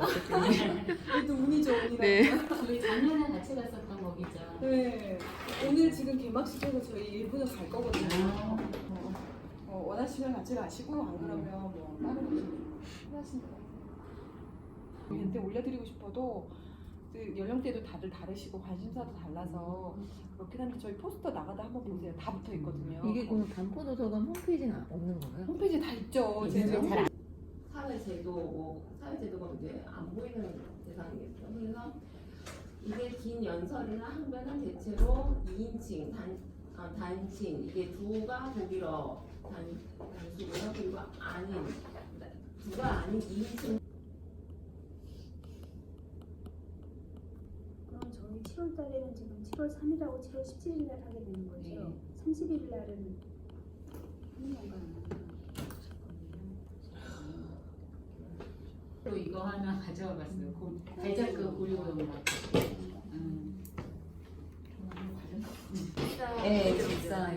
어쨌든 그래도 운이죠 운이라. 네. 저희 작년에 같이 갔었던 거기죠. 네. 오늘 지금 개막식에서 저희 일본을 갈 거거든요. 아. 어, 어, 원하시면 같이 가시고 안 그러면 뭐 다른 곳 하시는 거예요. 근데 올려드리고 싶어도 그 연령대도 다들 다르시고 관심사도 달라서 그렇긴 한데 저희 포스터 나가다 한번 보세요. 다 붙어 있거든요. 이게 그럼 반포도서관 홈페이지는 없는 거예요? 홈페이지 다 있죠. 네, 제가 잘 안- 사회제도, 뭐 사회제도가 이제 안 보이는 대상이겠죠. 그래서 이게 긴 연설이나 항변은 대체로 2인칭, 단, 아, 단칭 이게 두가 독일어 단, 단수고요. 그리고 아닌 두가 아닌 2인칭 그럼 저희 7월 달에는 지금 7월 3일하고 7월 17일 날 하게 되는 거죠. 네. 30일 날은 하는 건가요? 또 이거 하나 가져와 봤어요. 고- 발자크 고리고용 음. 네, 진짜.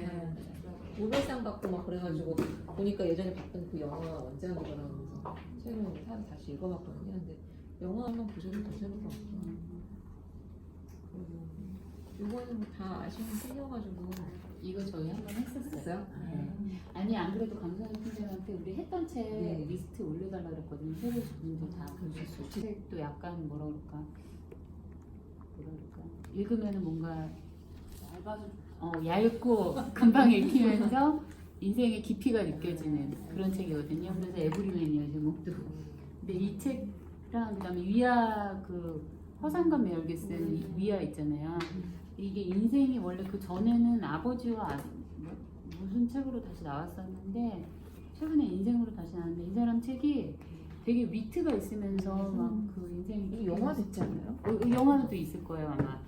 노벨상 받고 막 그래가지고 보니까 예전에 봤던 그 영화 원작이더라고요. 최근에 사람 다시 읽어봤거든요. 근데 영화 한번 보셔도 괜찮을 것 같아요. 그리고 이거는 뭐다 아시는 분이어가지고 이거 저희 한번 했었어요. 네. 아니 안 그래도 강선희 팀장한테 우리 했던 책 네. 리스트 그랬거든요. 새로 분들 다 보실 수 있게. 책도 약간 뭐라 그럴까 뭐라 그럴까 읽으면은 뭔가 얇아서 어 얇고 금방 읽히면서 인생의 깊이가 느껴지는 그런 책이거든요. 그래서 에브리맨이에요 제목도. 근데 이 책이랑 그다음에 위아 그 허상감 매울게 쓴이 위아 있잖아요. 이게 인생이 원래 그 전에는 아버지와 아, 뭐, 무슨 책으로 다시 나왔었는데 최근에 인생으로 다시 나왔는데 이 사람 책이 되게 위트가 있으면서 막 그 인생이 영화 됐지 않나요? 어, 어, 영화도 있을 거예요 아마.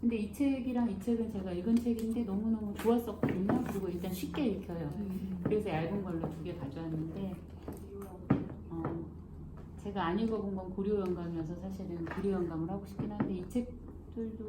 근데 이 책이랑 이 책은 제가 읽은 책인데 너무너무 좋았었거든요. 그리고 일단 쉽게 읽혀요. 그래서 얇은 걸로 두 개 가져왔는데 어, 제가 안 읽어본 건 고려 영감이어서 사실은 고려 영감을 하고 싶긴 한데 이 책들도